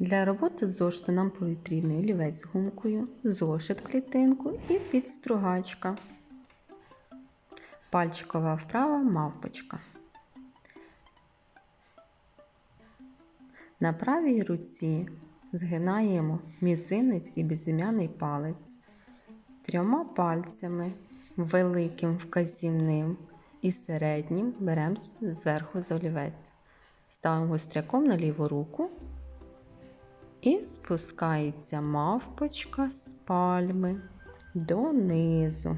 Для роботи з зошиту нам потрібний олівець з гумкою, зошит клітинку і підстругачка. Пальчикова вправа мавпочка. На правій руці згинаємо мізинець і безім'яний палець трьома пальцями, великим вказівним і середнім беремо зверху за олівець. Ставимо гостряком на ліву руку і спускається мавпочка з пальми донизу.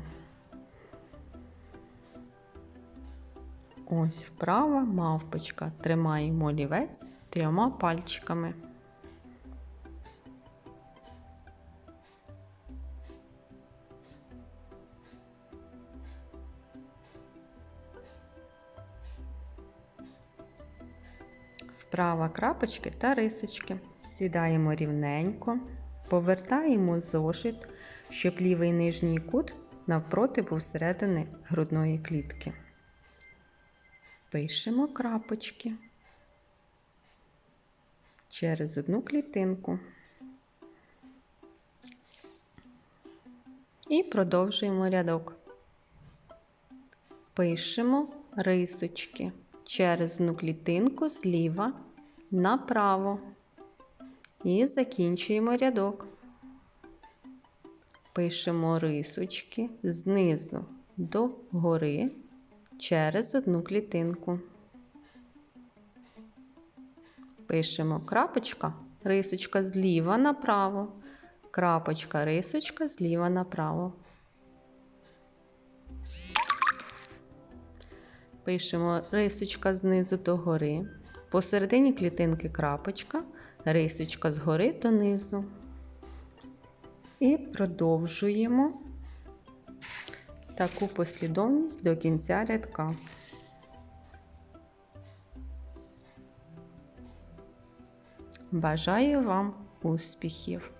Ось вправа мавпочка. Тримаємо олівець трьома пальчиками. Вправа крапочки та рисочки. Сідаємо рівненько, повертаємо зошит, щоб лівий нижній кут навпроти був середини грудної клітки. Пишемо крапочки через одну клітинку. І продовжуємо рядок. Пишемо рисочки через одну клітинку зліва направо. І закінчуємо рядок. Пишемо рисочки знизу до гори через одну клітинку. Пишемо крапочка, рисочка зліва направо, крапочка, рисочка зліва направо. Пишемо рисочка знизу до гори, посередині клітинки крапочка, рисочка згори донизу. І продовжуємо таку послідовність до кінця рядка. Бажаю вам успіхів!